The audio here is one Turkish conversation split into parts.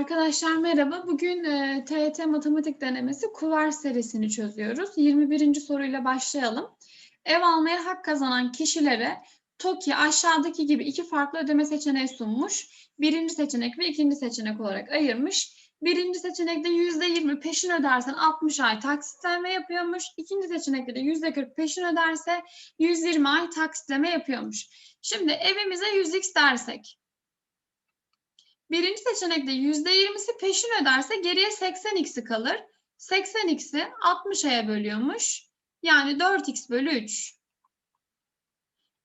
Arkadaşlar merhaba. Bugün e, TYT Matematik Denemesi Kuvars serisini çözüyoruz. 21. soruyla başlayalım. Ev almaya hak kazanan kişilere TOKİ aşağıdaki gibi iki farklı ödeme seçeneği sunmuş. Birinci seçenek ve ikinci seçenek olarak ayırmış. Birinci seçenekte %20 peşin ödersen 60 ay taksitleme yapıyormuş. İkinci seçenekte de %40 peşin öderse 120 ay taksitleme yapıyormuş. Şimdi evimize 100x dersek Birinci seçenekte %20'si peşin öderse geriye 80x'i kalır. 80x'i 60 aya bölüyormuş. Yani 4x bölü 3.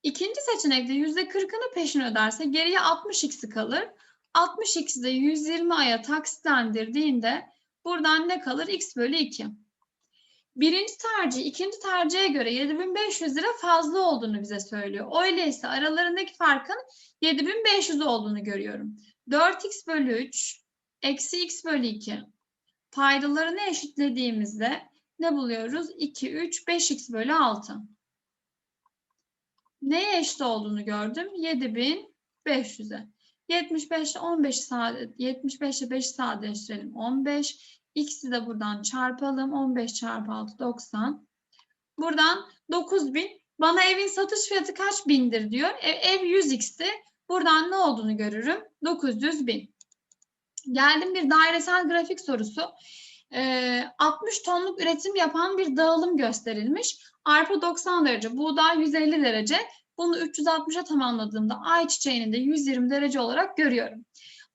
İkinci seçenekte %40'ını peşin öderse geriye 60x'i kalır. 60x'i de 120 aya taksitlendirdiğinde buradan ne kalır? x bölü 2. Birinci tercih ikinci tercihe göre 7500 lira fazla olduğunu bize söylüyor. Öyleyse aralarındaki farkın 7500 olduğunu görüyorum. 4x bölü 3 eksi x bölü 2 paydalarını eşitlediğimizde ne buluyoruz? 2, 3, 5x bölü 6. Neye eşit olduğunu gördüm? 7500'e. 75 ile 15 sade, 75 ile 5'i sadeleştirelim. 15. X'i de buradan çarpalım. 15 çarpı 6 90. Buradan 9000. Bana evin satış fiyatı kaç bindir diyor. Ev, ev 100x'ti. Buradan ne olduğunu görürüm? 900 bin. Geldim bir dairesel grafik sorusu. Ee, 60 tonluk üretim yapan bir dağılım gösterilmiş. Arpa 90 derece, buğday 150 derece. Bunu 360'a tamamladığımda ayçiçeğini de 120 derece olarak görüyorum.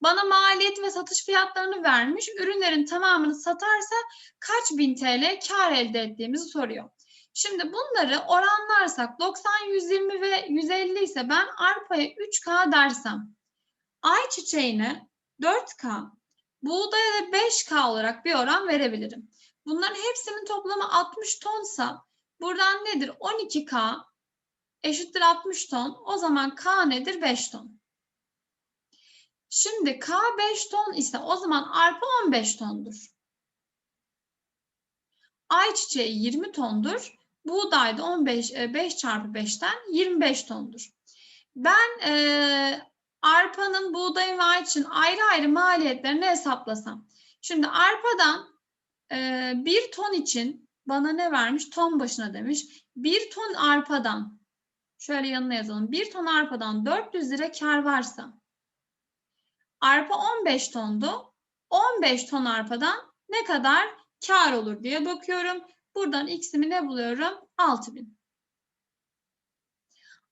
Bana maliyet ve satış fiyatlarını vermiş. Ürünlerin tamamını satarsa kaç bin TL kar elde ettiğimizi soruyor. Şimdi bunları oranlarsak 90, 120 ve 150 ise ben arpaya 3K dersem ayçiçeğine 4K, buğdaya da 5K olarak bir oran verebilirim. Bunların hepsinin toplamı 60 tonsa buradan nedir? 12K eşittir 60 ton. O zaman K nedir? 5 ton. Şimdi K 5 ton ise o zaman arpa 15 tondur. Ayçiçeği 20 tondur. Buğday da 15, 5 çarpı 5'ten 25 tondur. Ben e, arpanın, buğdayın ve ayçiçeğin ayrı ayrı maliyetlerini hesaplasam. Şimdi arpadan e, bir ton için bana ne vermiş? Ton başına demiş. Bir ton arpadan, şöyle yanına yazalım. Bir ton arpadan 400 lira kar varsa, arpa 15 tondu. 15 ton arpadan ne kadar kar olur diye bakıyorum. Buradan x'imi ne buluyorum? 6000.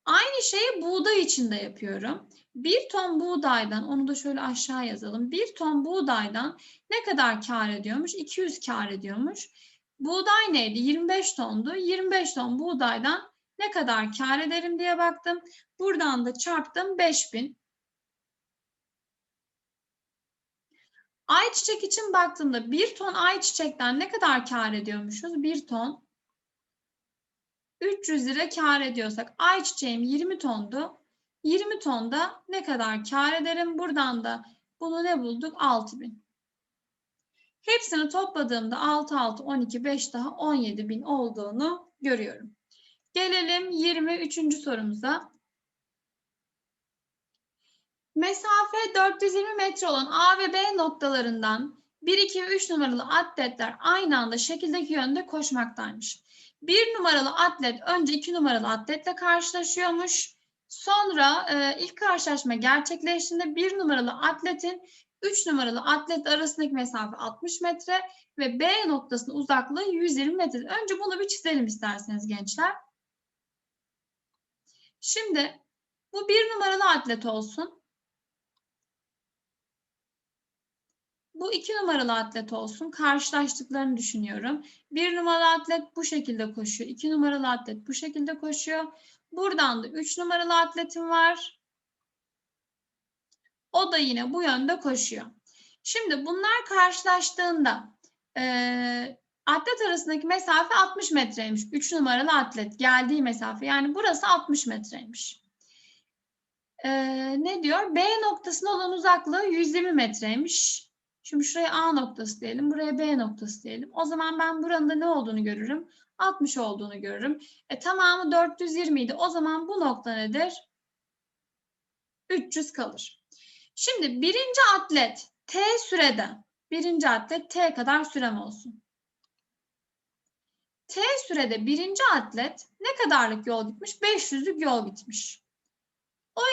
Aynı şeyi buğday için de yapıyorum. Bir ton buğdaydan, onu da şöyle aşağı yazalım. Bir ton buğdaydan ne kadar kar ediyormuş? 200 kar ediyormuş. Buğday neydi? 25 tondu. 25 ton buğdaydan ne kadar kar ederim diye baktım. Buradan da çarptım 5000. Ayçiçek için baktığımda bir ton ayçiçekten ne kadar kar ediyormuşuz? Bir ton 300 lira kar ediyorsak ayçiçeğim 20 tondu. 20 tonda ne kadar kar ederim? Buradan da bunu ne bulduk? 6000. Hepsini topladığımda 6, 6, 12, 5 daha 17 bin olduğunu görüyorum. Gelelim 23. sorumuza. Mesafe 420 metre olan A ve B noktalarından 1, 2 ve 3 numaralı atletler aynı anda şekildeki yönde koşmaktaymış. Bir numaralı atlet önce iki numaralı atletle karşılaşıyormuş. Sonra e, ilk karşılaşma gerçekleştiğinde bir numaralı atletin 3 numaralı atlet arasındaki mesafe 60 metre ve B noktasının uzaklığı 120 metre. Önce bunu bir çizelim isterseniz gençler. Şimdi bu bir numaralı atlet olsun. Bu iki numaralı atlet olsun. Karşılaştıklarını düşünüyorum. Bir numaralı atlet bu şekilde koşuyor. İki numaralı atlet bu şekilde koşuyor. Buradan da üç numaralı atletim var. O da yine bu yönde koşuyor. Şimdi bunlar karşılaştığında e, atlet arasındaki mesafe 60 metreymiş. 3 numaralı atlet geldiği mesafe. Yani burası 60 metreymiş. E, ne diyor? B noktasına olan uzaklığı 120 metreymiş. Şimdi şuraya A noktası diyelim, buraya B noktası diyelim. O zaman ben buranın da ne olduğunu görürüm? 60 olduğunu görürüm. E tamamı 420 idi. O zaman bu nokta nedir? 300 kalır. Şimdi birinci atlet T sürede birinci atlet T kadar sürem olsun. T sürede birinci atlet ne kadarlık yol gitmiş? 500'lük yol gitmiş.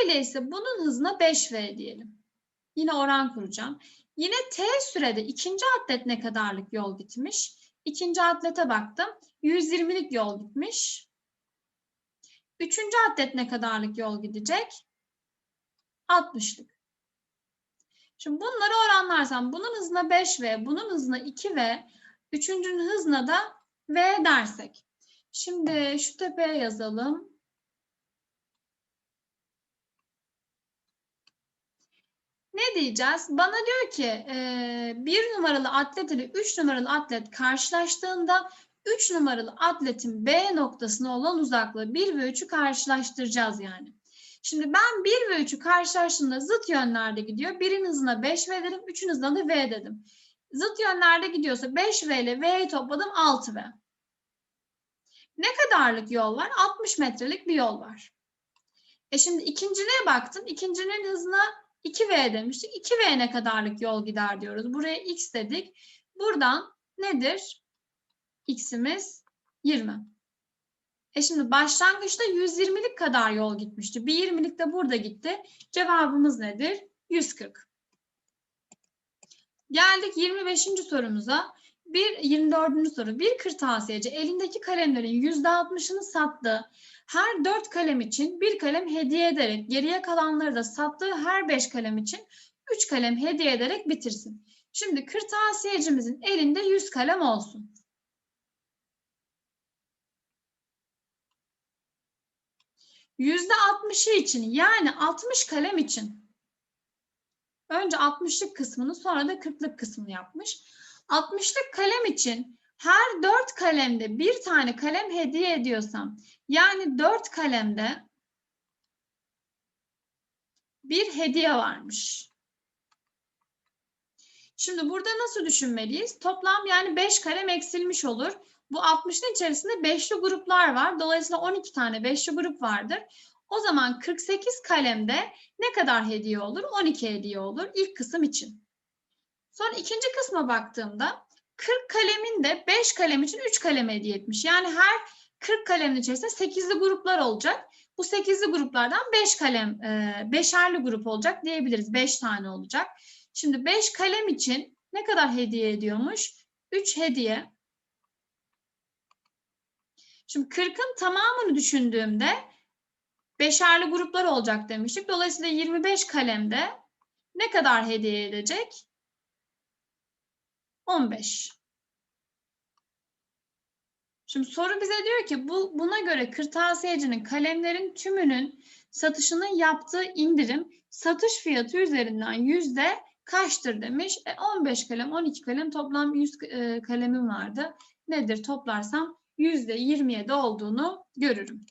Öyleyse bunun hızına 5V diyelim. Yine oran kuracağım. Yine T sürede ikinci atlet ne kadarlık yol gitmiş? İkinci atlete baktım. 120'lik yol gitmiş. Üçüncü atlet ne kadarlık yol gidecek? 60'lık. Şimdi bunları oranlarsam bunun hızına 5V, bunun hızına 2V, üçüncünün hızına da V dersek. Şimdi şu tepeye yazalım. Ne diyeceğiz? Bana diyor ki e, bir numaralı atlet ile üç numaralı atlet karşılaştığında 3 numaralı atletin B noktasına olan uzaklığı 1 ve 3'ü karşılaştıracağız yani. Şimdi ben 1 ve 3'ü karşılaştığımda zıt yönlerde gidiyor. Birin hızına 5V dedim, 3'ün hızına da V dedim. Zıt yönlerde gidiyorsa 5V ile V'yi topladım 6V. Ne kadarlık yol var? 60 metrelik bir yol var. E şimdi ikincine baktım. İkincinin hızına 2V demiştik. 2V ne kadarlık yol gider diyoruz. Buraya X dedik. Buradan nedir? X'imiz 20. E şimdi başlangıçta 120'lik kadar yol gitmişti. Bir 20'lik de burada gitti. Cevabımız nedir? 140. Geldik 25. sorumuza. Bir 24. soru. Bir kırtasiyeci elindeki kalemlerin %60'ını sattığı her 4 kalem için bir kalem hediye ederek geriye kalanları da sattığı her 5 kalem için 3 kalem hediye ederek bitirsin. Şimdi kırtasiyecimizin elinde 100 kalem olsun. Yüzde altmışı için yani 60 kalem için önce 60'lık kısmını sonra da 40'lık kısmını yapmış. 60'lık kalem için her 4 kalemde bir tane kalem hediye ediyorsam yani 4 kalemde bir hediye varmış. Şimdi burada nasıl düşünmeliyiz? Toplam yani 5 kalem eksilmiş olur. Bu 60'ın içerisinde beşli gruplar var. Dolayısıyla 12 tane beşli grup vardır. O zaman 48 kalemde ne kadar hediye olur? 12 hediye olur ilk kısım için. Sonra ikinci kısma baktığımda 40 kalemin de 5 kalem için 3 kalem hediye etmiş. Yani her 40 kalemin içerisinde 8'li gruplar olacak. Bu 8'li gruplardan 5 kalem, 5'erli grup olacak diyebiliriz. 5 tane olacak. Şimdi 5 kalem için ne kadar hediye ediyormuş? 3 hediye Şimdi 40'ın tamamını düşündüğümde beşerli gruplar olacak demiştik. Dolayısıyla 25 kalemde ne kadar hediye edecek? 15. Şimdi soru bize diyor ki bu buna göre kırtasiyecinin kalemlerin tümünün satışının yaptığı indirim satış fiyatı üzerinden yüzde kaçtır demiş. E, 15 kalem, 12 kalem toplam 100 e, kalemim vardı. Nedir toplarsam %27 olduğunu görürüm.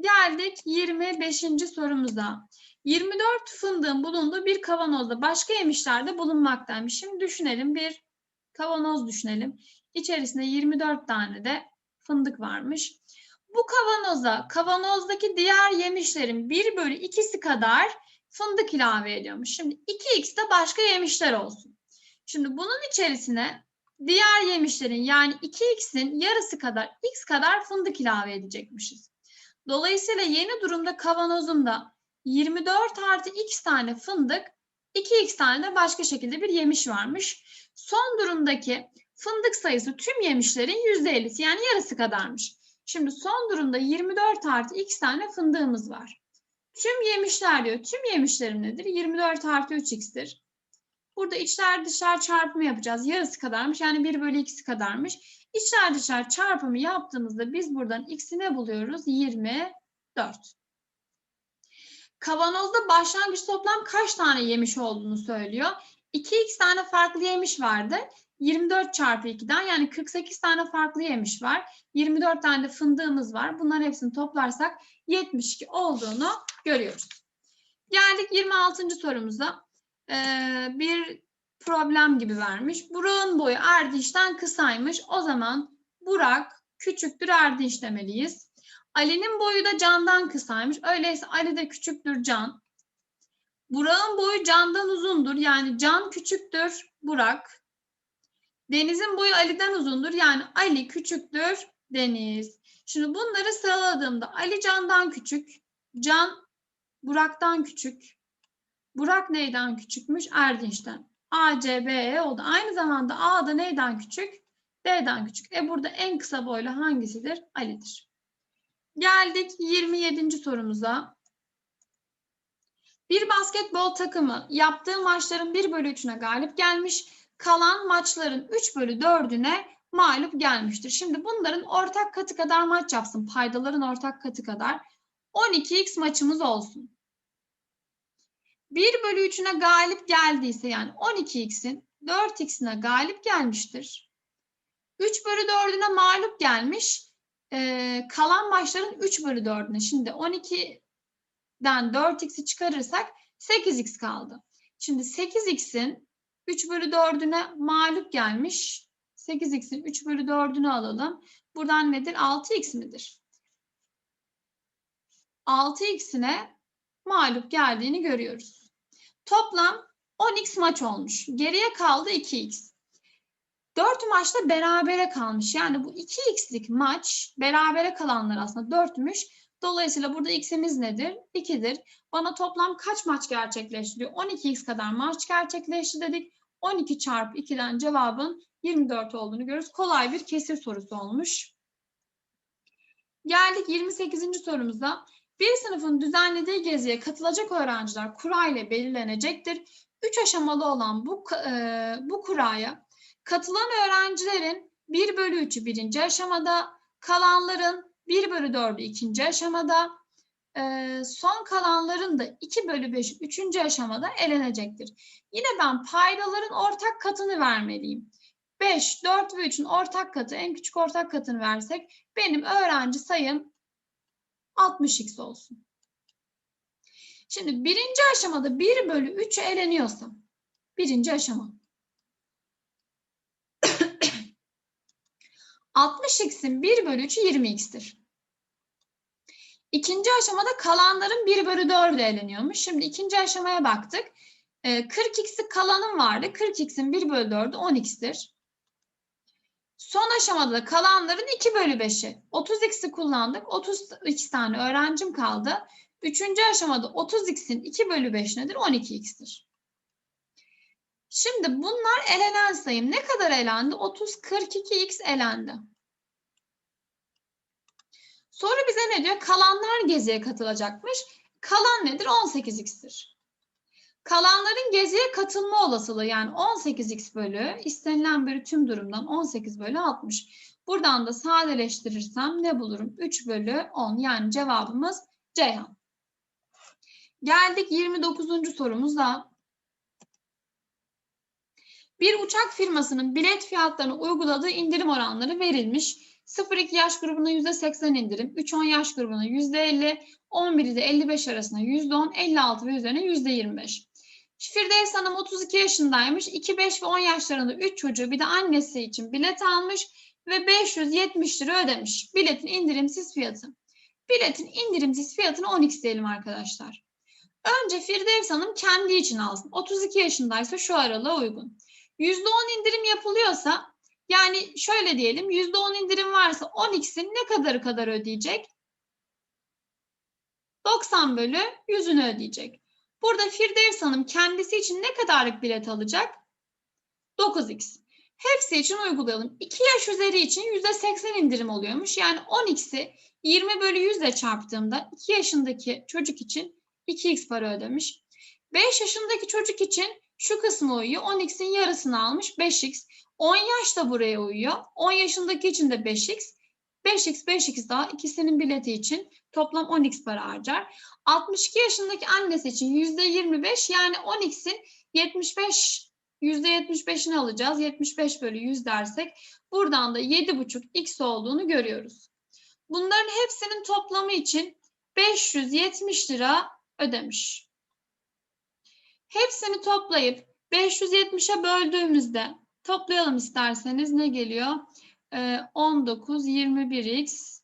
Geldik 25. sorumuza. 24 fındığın bulunduğu bir kavanozda başka yemişler de bulunmaktaymış. Şimdi düşünelim bir kavanoz düşünelim. İçerisinde 24 tane de fındık varmış. Bu kavanoza kavanozdaki diğer yemişlerin 1 bölü 2'si kadar fındık ilave ediyormuş. Şimdi 2x de başka yemişler olsun. Şimdi bunun içerisine diğer yemişlerin yani 2x'in yarısı kadar x kadar fındık ilave edecekmişiz. Dolayısıyla yeni durumda kavanozumda 24 artı x tane fındık 2x tane de başka şekilde bir yemiş varmış. Son durumdaki fındık sayısı tüm yemişlerin %50'si yani yarısı kadarmış. Şimdi son durumda 24 artı x tane fındığımız var. Tüm yemişler diyor. Tüm yemişlerim nedir? 24 artı 3x'tir. Burada içler dışlar çarpımı yapacağız. Yarısı kadarmış. Yani 1 bölü 2'si kadarmış. İçler dışlar çarpımı yaptığımızda biz buradan x'i ne buluyoruz? 24. Kavanozda başlangıç toplam kaç tane yemiş olduğunu söylüyor. 2x tane farklı yemiş vardı. 24 çarpı 2'den yani 48 tane farklı yemiş var. 24 tane de fındığımız var. Bunların hepsini toplarsak 72 olduğunu görüyoruz. Geldik 26. sorumuza bir problem gibi vermiş. Burak'ın boyu Erdinç'ten kısaymış. O zaman Burak küçüktür Erdinç demeliyiz. Ali'nin boyu da Can'dan kısaymış. Öyleyse Ali de küçüktür Can. Burak'ın boyu Can'dan uzundur. Yani Can küçüktür Burak. Deniz'in boyu Ali'den uzundur. Yani Ali küçüktür Deniz. Şimdi bunları sıraladığımda Ali Can'dan küçük, Can Burak'tan küçük. Burak neyden küçükmüş? Erdinç'ten. A, C, B, E oldu. Aynı zamanda A da neyden küçük? D'den küçük. E burada en kısa boylu hangisidir? Ali'dir. Geldik 27. sorumuza. Bir basketbol takımı yaptığı maçların 1 bölü 3'üne galip gelmiş, kalan maçların 3 bölü 4'üne mağlup gelmiştir. Şimdi bunların ortak katı kadar maç yapsın. Paydaların ortak katı kadar. 12x maçımız olsun. 1 bölü 3'üne galip geldiyse yani 12x'in 4x'ine galip gelmiştir. 3 bölü 4'üne mağlup gelmiş. Ee, kalan maçların 3 bölü 4'üne. Şimdi 12'den 4x'i çıkarırsak 8x kaldı. Şimdi 8x'in 3 bölü 4'üne mağlup gelmiş. 8x'in 3 bölü 4'ünü alalım. Buradan nedir? 6x midir? 6x'ine mağlup geldiğini görüyoruz. Toplam 10x maç olmuş. Geriye kaldı 2x. 4 maçta berabere kalmış. Yani bu 2x'lik maç berabere kalanlar aslında 4'müş. Dolayısıyla burada x'imiz nedir? 2'dir. Bana toplam kaç maç gerçekleştiriyor? 12x kadar maç gerçekleşti dedik. 12 çarpı 2'den cevabın 24 olduğunu görüyoruz. Kolay bir kesir sorusu olmuş. Geldik 28. sorumuza. Bir sınıfın düzenlediği geziye katılacak öğrenciler kura ile belirlenecektir. Üç aşamalı olan bu, e, bu kuraya katılan öğrencilerin 1 bölü 3'ü birinci aşamada, kalanların 1 bölü 4'ü ikinci aşamada, e, son kalanların da 2 bölü 5'ü üçüncü aşamada elenecektir. Yine ben paydaların ortak katını vermeliyim. 5, 4 ve 3'ün ortak katı, en küçük ortak katını versek benim öğrenci sayım 60x olsun. Şimdi birinci aşamada 1 bölü 3 eleniyorsam, birinci aşama. 60x'in 1 bölü 3'ü 20x'tir. İkinci aşamada kalanların 1 bölü 4'ü eleniyormuş. Şimdi ikinci aşamaya baktık. 40x'i kalanın vardı. 40x'in 1 bölü 4'ü 10x'tir. Son aşamada da kalanların 2 bölü 5'i. 30x'i kullandık. 32 tane öğrencim kaldı. Üçüncü aşamada 30x'in 2 bölü 5 nedir? 12x'tir. Şimdi bunlar elenen sayım. Ne kadar elendi? 30, 42x elendi. Soru bize ne diyor? Kalanlar geziye katılacakmış. Kalan nedir? 18x'tir. Kalanların geziye katılma olasılığı yani 18x bölü istenilen bölü tüm durumdan 18 bölü 60. Buradan da sadeleştirirsem ne bulurum? 3 bölü 10 yani cevabımız Ceyhan. Geldik 29. sorumuza. Bir uçak firmasının bilet fiyatlarına uyguladığı indirim oranları verilmiş. 0-2 yaş grubuna %80 indirim, 3-10 yaş grubuna %50, 11 ile 55 arasında %10, 56 ve üzerine %25. Firdevs Hanım 32 yaşındaymış. 2, 5 ve 10 yaşlarında 3 çocuğu bir de annesi için bilet almış ve 570 lira ödemiş. Biletin indirimsiz fiyatı. Biletin indirimsiz fiyatını 10x diyelim arkadaşlar. Önce Firdevs Hanım kendi için alsın. 32 yaşındaysa şu aralığa uygun. %10 indirim yapılıyorsa yani şöyle diyelim %10 indirim varsa 10x'in ne kadarı kadar ödeyecek? 90 bölü 100'ünü ödeyecek. Burada Firdevs Hanım kendisi için ne kadarlık bilet alacak? 9x. Hepsi için uygulayalım. 2 yaş üzeri için %80 indirim oluyormuş. Yani 10x'i 20 bölü 100 ile çarptığımda 2 yaşındaki çocuk için 2x para ödemiş. 5 yaşındaki çocuk için şu kısmı uyuyor. 10x'in yarısını almış 5x. 10 yaş da buraya uyuyor. 10 yaşındaki için de 5x. 5x 5x daha ikisinin bileti için toplam 10x para harcar. 62 yaşındaki annesi için %25 yani 10x'in 75 %75'ini alacağız. 75 bölü 100 dersek buradan da 7,5 x olduğunu görüyoruz. Bunların hepsinin toplamı için 570 lira ödemiş. Hepsini toplayıp 570'e böldüğümüzde toplayalım isterseniz ne geliyor? Ee, 19, 21x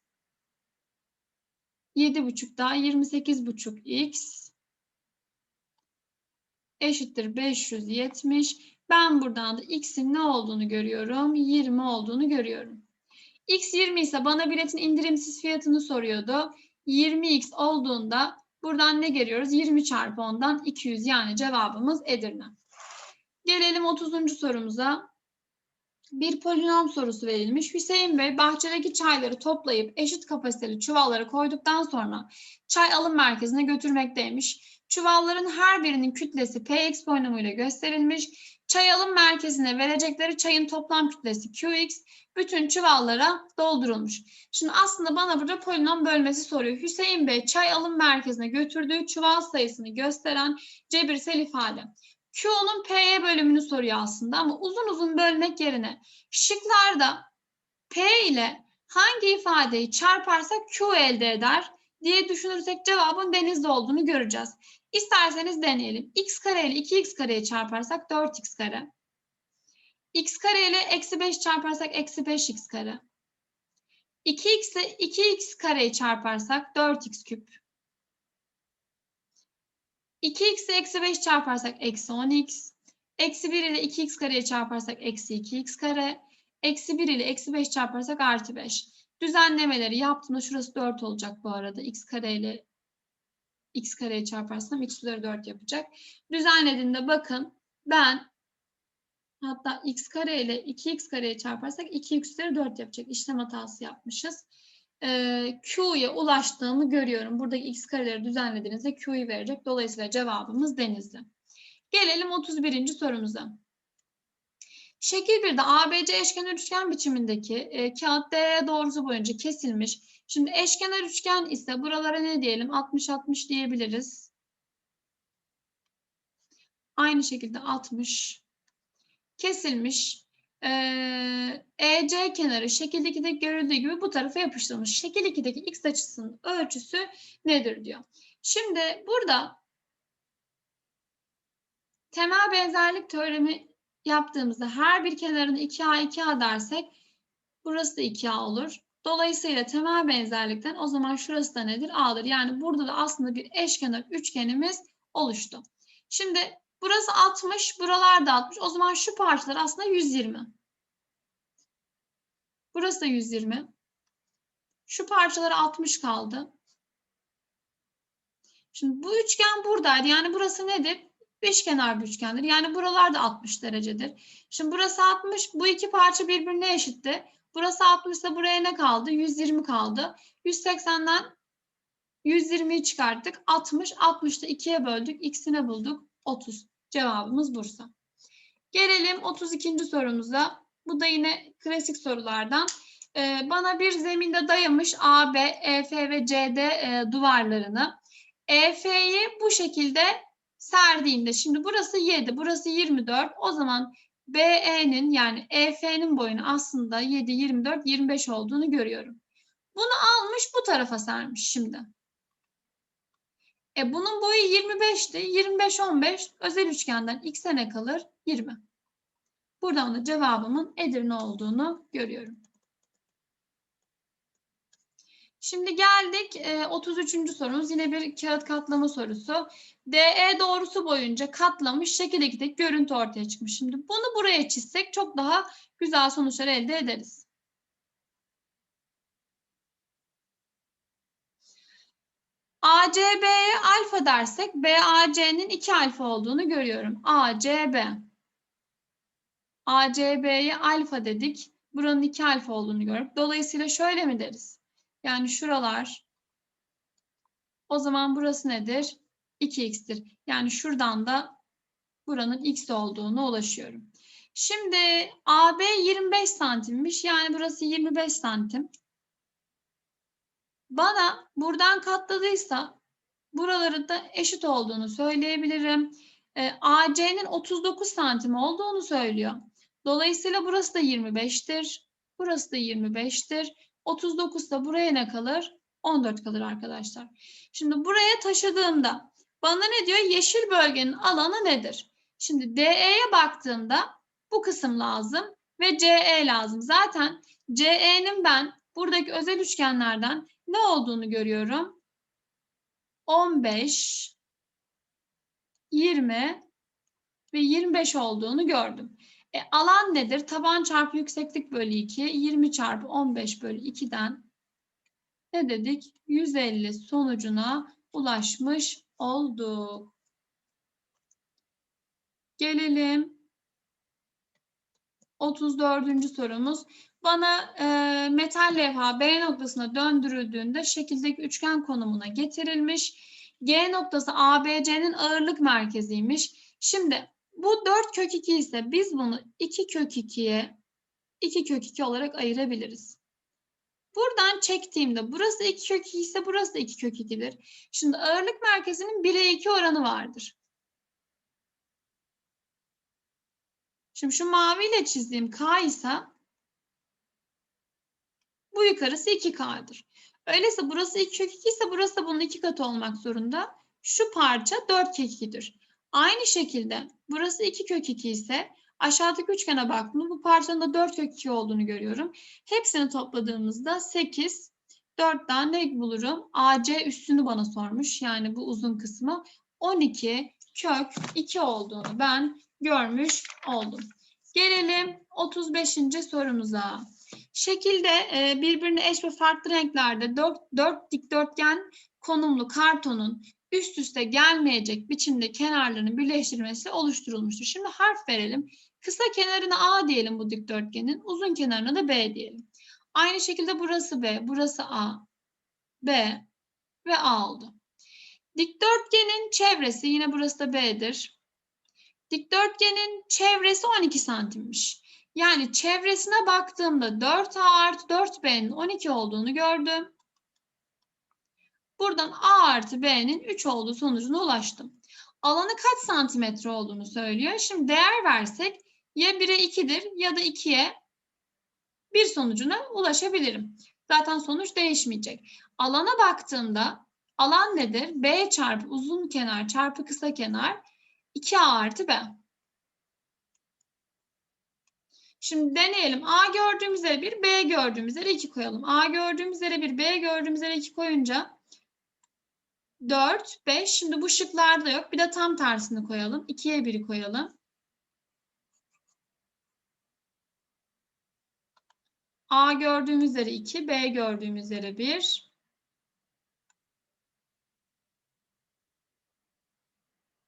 7,5 daha 28,5x eşittir 570. Ben buradan da x'in ne olduğunu görüyorum? 20 olduğunu görüyorum. x 20 ise bana biletin indirimsiz fiyatını soruyordu. 20x olduğunda buradan ne görüyoruz? 20 çarpı 10'dan 200 yani cevabımız Edirne. Gelelim 30. sorumuza. Bir polinom sorusu verilmiş. Hüseyin Bey bahçedeki çayları toplayıp eşit kapasiteli çuvallara koyduktan sonra çay alım merkezine götürmekteymiş. Çuvalların her birinin kütlesi Px polinomuyla gösterilmiş. Çay alım merkezine verecekleri çayın toplam kütlesi Qx bütün çuvallara doldurulmuş. Şimdi aslında bana burada polinom bölmesi soruyor. Hüseyin Bey çay alım merkezine götürdüğü çuval sayısını gösteren cebirsel ifade. Q'nun P'ye bölümünü soruyor aslında ama uzun uzun bölmek yerine şıklarda P ile hangi ifadeyi çarparsak Q elde eder diye düşünürsek cevabın denizde olduğunu göreceğiz. İsterseniz deneyelim. x kare ile 2x kareyi çarparsak 4x kare. x kare ile eksi 5 çarparsak eksi 5x kare. 2x ile 2x kareyi çarparsak 4x küp. 2x ile eksi 5 çarparsak eksi 10x. Eksi 1 ile 2x kareye çarparsak eksi 2x kare. Eksi 1 ile eksi 5 çarparsak artı 5. Düzenlemeleri yaptığımda şurası 4 olacak bu arada. x kare ile x kareye çarparsam x üzeri 4 yapacak. Düzenlediğinde bakın ben hatta x kare ile 2x kareye çarparsak 2x üzeri 4 yapacak. İşlem hatası yapmışız. Q'ya ulaştığımı görüyorum. Buradaki x kareleri düzenlediğinizde Q'yu verecek. Dolayısıyla cevabımız denizli. Gelelim 31. sorumuza. Şekil 1'de ABC eşkenar üçgen biçimindeki e, kağıt D doğrusu boyunca kesilmiş. Şimdi eşkenar üçgen ise buralara ne diyelim? 60-60 diyebiliriz. Aynı şekilde 60 kesilmiş. Ee, EC kenarı şekil 2'de görüldüğü gibi bu tarafa yapıştırılmış. Şekil 2'deki x açısının ölçüsü nedir diyor. Şimdi burada temel benzerlik teoremi yaptığımızda her bir kenarını 2A 2A dersek burası da 2A olur. Dolayısıyla temel benzerlikten o zaman şurası da nedir? A'dır. Yani burada da aslında bir eşkenar üçgenimiz oluştu. Şimdi burası 60, buralar da 60. O zaman şu parçalar aslında 120. Burası da 120. Şu parçalar 60 kaldı. Şimdi bu üçgen buradaydı. Yani burası nedir? Beşkenar bir üçgendir. Yani buralar da 60 derecedir. Şimdi burası 60. Bu iki parça birbirine eşitti. Burası 60 ise buraya ne kaldı? 120 kaldı. 180'den 120'yi çıkarttık. 60. 60'da 2'ye böldük. X'ine bulduk. 30. Cevabımız Bursa. Gelelim 32. sorumuza. Bu da yine klasik sorulardan. Ee, bana bir zeminde dayamış AB, EF ve CD e, duvarlarını. EF'yi bu şekilde serdiğimde, şimdi burası 7, burası 24. O zaman BE'nin yani EF'nin boyunu aslında 7, 24, 25 olduğunu görüyorum. Bunu almış bu tarafa sermiş şimdi. E bunun boyu 25'ti. 25, 15 özel üçgenden x'e ne kalır? 20. Buradan da cevabımın Edirne olduğunu görüyorum. Şimdi geldik 33. E, sorumuz. Yine bir kağıt katlama sorusu. DE doğrusu boyunca katlamış şekil 2'deki görüntü ortaya çıkmış. Şimdi bunu buraya çizsek çok daha güzel sonuçlar elde ederiz. ACB'ye alfa dersek BAC'nin 2 alfa olduğunu görüyorum. ACB. ACB'ye alfa dedik. Buranın 2 alfa olduğunu görüp. Dolayısıyla şöyle mi deriz? Yani şuralar o zaman burası nedir? 2x'tir. Yani şuradan da buranın x olduğunu ulaşıyorum. Şimdi AB 25 santimmiş. Yani burası 25 santim. Bana buradan katladıysa buraların da eşit olduğunu söyleyebilirim. E, AC'nin 39 santim olduğunu söylüyor. Dolayısıyla burası da 25'tir. Burası da 25'tir. 39 da buraya ne kalır? 14 kalır arkadaşlar. Şimdi buraya taşıdığımda bana ne diyor? Yeşil bölgenin alanı nedir? Şimdi DE'ye baktığımda bu kısım lazım ve CE lazım. Zaten CE'nin ben buradaki özel üçgenlerden ne olduğunu görüyorum. 15, 20, ve 25 olduğunu gördüm. E, alan nedir? Taban çarpı yükseklik bölü 2, 20 çarpı 15 bölü 2'den ne dedik? 150 sonucuna ulaşmış olduk. Gelelim 34. sorumuz. Bana e, metal levha B noktasına döndürüldüğünde şekildeki üçgen konumuna getirilmiş. G noktası ABC'nin ağırlık merkeziymiş. Şimdi bu 4 kök 2 ise biz bunu 2 kök 2'ye 2 kök 2 olarak ayırabiliriz. Buradan çektiğimde burası 2 kök 2 ise burası 2 kök 2'dir. Şimdi ağırlık merkezinin 1'e 2 oranı vardır. Şimdi şu maviyle çizdiğim K ise bu yukarısı 2K'dır. Öyleyse burası 2 kök 2 ise burası da bunun 2 katı olmak zorunda. Şu parça 4 kök 2'dir. Aynı şekilde burası 2 kök 2 ise aşağıdaki üçgene baktığımda bu parçanın da 4 kök 2 olduğunu görüyorum. Hepsini topladığımızda 8, 4'ten ne bulurum? AC üstünü bana sormuş. Yani bu uzun kısmı 12 kök 2 olduğunu ben görmüş oldum. Gelelim 35. sorumuza. Şekilde e, birbirine eş ve farklı renklerde 4, 4 dikdörtgen konumlu kartonun üst üste gelmeyecek biçimde kenarlarının birleştirilmesi oluşturulmuştur. Şimdi harf verelim. Kısa kenarına A diyelim bu dikdörtgenin, uzun kenarına da B diyelim. Aynı şekilde burası B, burası A, B ve A oldu. Dikdörtgenin çevresi yine burası da B'dir. Dikdörtgenin çevresi 12 santimmiş. Yani çevresine baktığımda 4A artı 4B'nin 12 olduğunu gördüm. Buradan A artı B'nin 3 olduğu sonucuna ulaştım. Alanı kaç santimetre olduğunu söylüyor. Şimdi değer versek ya 1'e 2'dir ya da 2'ye 1 sonucuna ulaşabilirim. Zaten sonuç değişmeyecek. Alana baktığımda alan nedir? B çarpı uzun kenar çarpı kısa kenar 2A artı B. Şimdi deneyelim. A gördüğümüz yere 1, B gördüğümüz yere 2 koyalım. A gördüğümüz yere 1, B gördüğümüz yere 2 koyunca 4, 5. Şimdi bu şıklarda yok. Bir de tam tersini koyalım. 2'ye 1'i koyalım. A gördüğümüz yere 2, B gördüğümüz yere 1.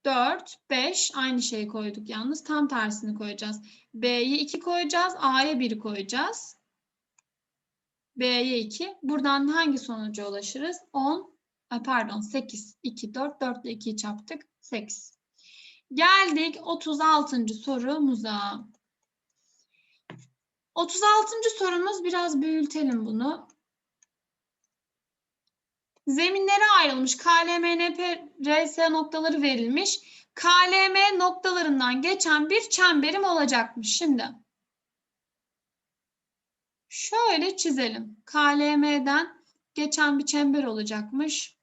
Dört, beş aynı şeyi koyduk yalnız. Tam tersini koyacağız. B'ye 2 koyacağız. A'ya 1 koyacağız. B'ye 2. Buradan hangi sonuca ulaşırız? 10, pardon 8, 2, 4, 4 ile 2'yi çarptık. 8. Geldik 36. sorumuza. 36. sorumuz biraz büyütelim bunu. Zeminlere ayrılmış KLM, NP, RS noktaları verilmiş. KLM noktalarından geçen bir çemberim olacakmış. Şimdi şöyle çizelim. KLM'den geçen bir çember olacakmış.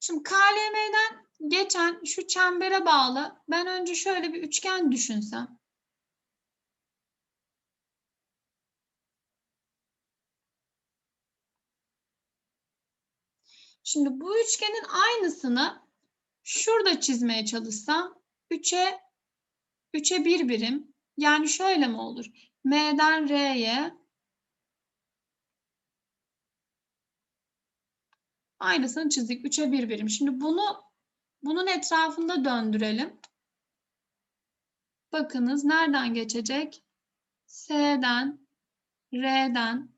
Şimdi KLM'den geçen şu çembere bağlı ben önce şöyle bir üçgen düşünsem. Şimdi bu üçgenin aynısını şurada çizmeye çalışsam 3'e 3'e 1 birim. Yani şöyle mi olur? M'den R'ye aynısını çizdik. 3'e 1 birim. Şimdi bunu bunun etrafında döndürelim. Bakınız nereden geçecek? S'den, R'den,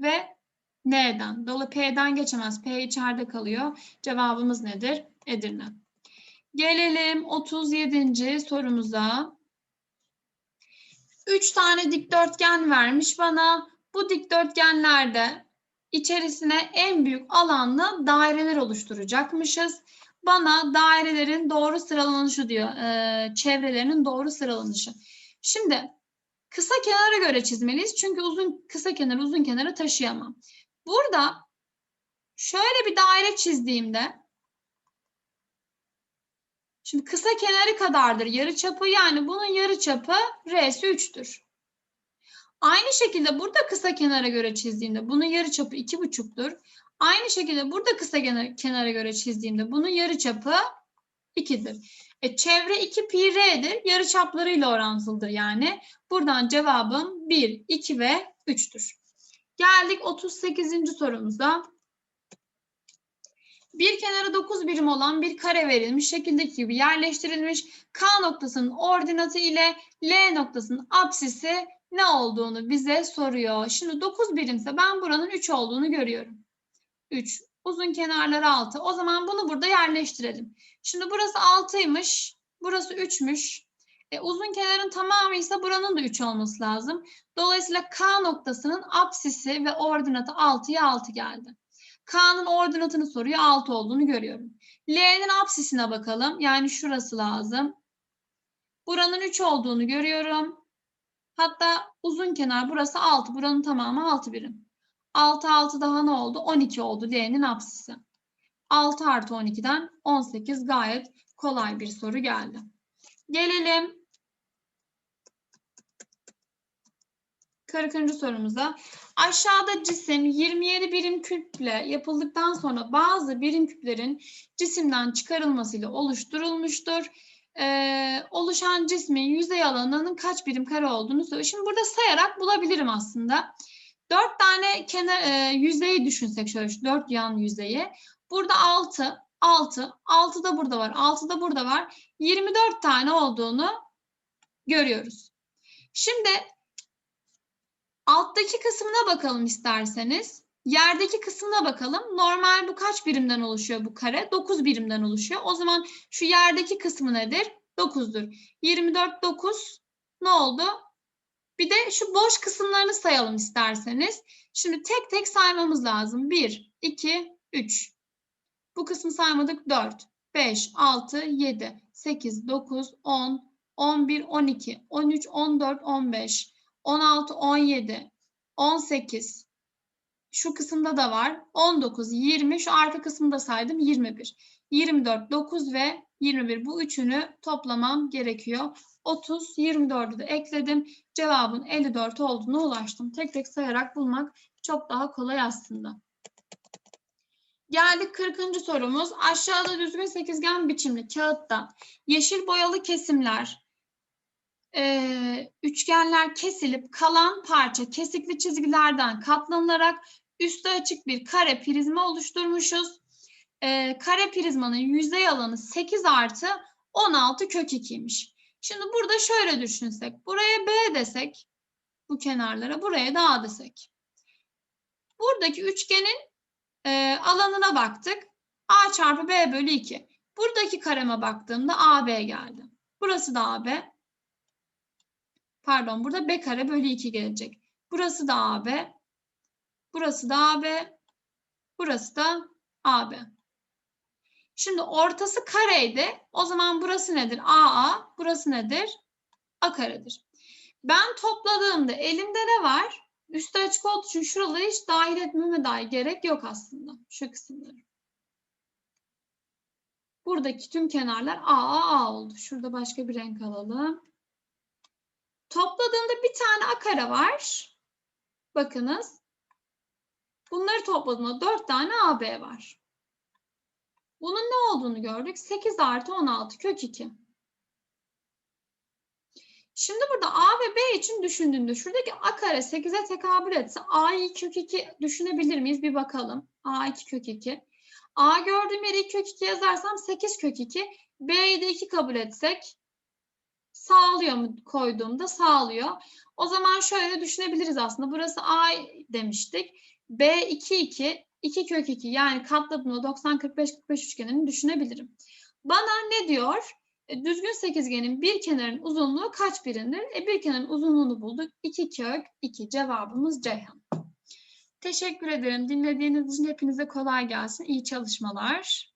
ve N'den. Dolu P'den geçemez. P içeride kalıyor. Cevabımız nedir? Edirne. Gelelim 37. sorumuza. 3 tane dikdörtgen vermiş bana. Bu dikdörtgenlerde içerisine en büyük alanlı daireler oluşturacakmışız. Bana dairelerin doğru sıralanışı diyor. E, çevrelerinin doğru sıralanışı. Şimdi Kısa kenara göre çizmeliyiz. Çünkü uzun kısa kenar uzun kenarı taşıyamam. Burada şöyle bir daire çizdiğimde şimdi kısa kenarı kadardır yarı çapı yani bunun yarı çapı R'si 3'tür. Aynı şekilde burada kısa kenara göre çizdiğimde bunun yarıçapı iki buçuktur. Aynı şekilde burada kısa kenar- kenara göre çizdiğimde bunun yarıçapı 2'dir. E, çevre 2 pi r'dir. Yarıçaplarıyla orantılıdır yani. Buradan cevabım 1, 2 ve 3'tür. Geldik 38. sorumuza. Bir kenarı 9 birim olan bir kare verilmiş. Şekildeki gibi yerleştirilmiş. K noktasının ordinatı ile L noktasının apsisi ne olduğunu bize soruyor. Şimdi 9 birimse ben buranın 3 olduğunu görüyorum. 3. Uzun kenarları 6. O zaman bunu burada yerleştirelim. Şimdi burası 6'ymış. Burası 3'müş. E, uzun kenarın tamamı ise buranın da 3 olması lazım. Dolayısıyla K noktasının apsisi ve ordinatı 6'ya 6 geldi. K'nın ordinatını soruyor. 6 olduğunu görüyorum. L'nin apsisine bakalım. Yani şurası lazım. Buranın 3 olduğunu görüyorum. Hatta uzun kenar burası 6. Buranın tamamı 6 birim. 6 6 daha ne oldu? 12 oldu L'nin apsisi. 6 artı 12'den 18 gayet kolay bir soru geldi. Gelelim 40. sorumuza. Aşağıda cisim 27 birim küple yapıldıktan sonra bazı birim küplerin cisimden çıkarılmasıyla oluşturulmuştur. Ee, oluşan cismin yüzey alanının kaç birim kare olduğunu söylüyor. Şimdi burada sayarak bulabilirim aslında. Dört tane kenar e, yüzeyi düşünsek şöyle şu dört yan yüzeyi. Burada 6, 6, 6 da burada var, 6 da burada var. 24 tane olduğunu görüyoruz. Şimdi alttaki kısmına bakalım isterseniz. Yerdeki kısmına bakalım. Normal bu kaç birimden oluşuyor bu kare? 9 birimden oluşuyor. O zaman şu yerdeki kısmı nedir? 9'dur. 24, 9 ne oldu? Bir de şu boş kısımlarını sayalım isterseniz. Şimdi tek tek saymamız lazım. 1, 2, 3. Bu kısmı saymadık 4, 5, 6, 7, 8, 9, 10, 11, 12, 13, 14, 15, 16, 17, 18. Şu kısımda da var. 19, 20. Şu arka kısmında saydım 21. 24, 9 ve 21. Bu üçünü toplamam gerekiyor. 30, 24'ü de ekledim. Cevabın 54 olduğuna ulaştım. Tek tek sayarak bulmak çok daha kolay aslında. Geldik 40. sorumuz. Aşağıda düzgün sekizgen biçimli kağıtta yeşil boyalı kesimler, e, üçgenler kesilip kalan parça kesikli çizgilerden katlanılarak üstü açık bir kare prizma oluşturmuşuz. E, kare prizmanın yüzey alanı 8 artı 16 kök 2'ymiş. Şimdi burada şöyle düşünsek. Buraya B desek, bu kenarlara buraya da A desek. Buradaki üçgenin e, alanına baktık. A çarpı B bölü 2. Buradaki kareme baktığımda AB geldi. Burası da AB. Pardon burada B kare bölü 2 gelecek. Burası da AB. Burası da AB. Burası da AB. Şimdi ortası kareydi. O zaman burası nedir? AA. Burası nedir? A karedir. Ben topladığımda elimde ne var? Üstü açık olduğu için şuraları hiç dahil etmeme dahi gerek yok aslında. Şu kısımları. Buradaki tüm kenarlar AAA oldu. Şurada başka bir renk alalım. Topladığımda bir tane A kare var. Bakınız. Bunları topladığımda 4 tane AB var. Bunun ne olduğunu gördük. 8 artı 16 kök 2. Şimdi burada A ve B için düşündüğünde şuradaki A kare 8'e tekabül etse A'yı kök 2 düşünebilir miyiz? Bir bakalım. A 2 kök 2. A gördüğüm yere 2 kök 2 yazarsam 8 kök 2. B'yi de 2 kabul etsek sağlıyor mu koyduğumda sağlıyor. O zaman şöyle düşünebiliriz aslında. Burası A demiştik. B 2 2 2 kök 2 yani katladığımda 90 45 45 üçgenini düşünebilirim. Bana ne diyor? E, düzgün sekizgenin bir kenarın uzunluğu kaç birimdir? E, bir kenarın uzunluğunu bulduk. 2 kök 2 cevabımız Ceyhan. Teşekkür ederim. Dinlediğiniz için hepinize kolay gelsin. İyi çalışmalar.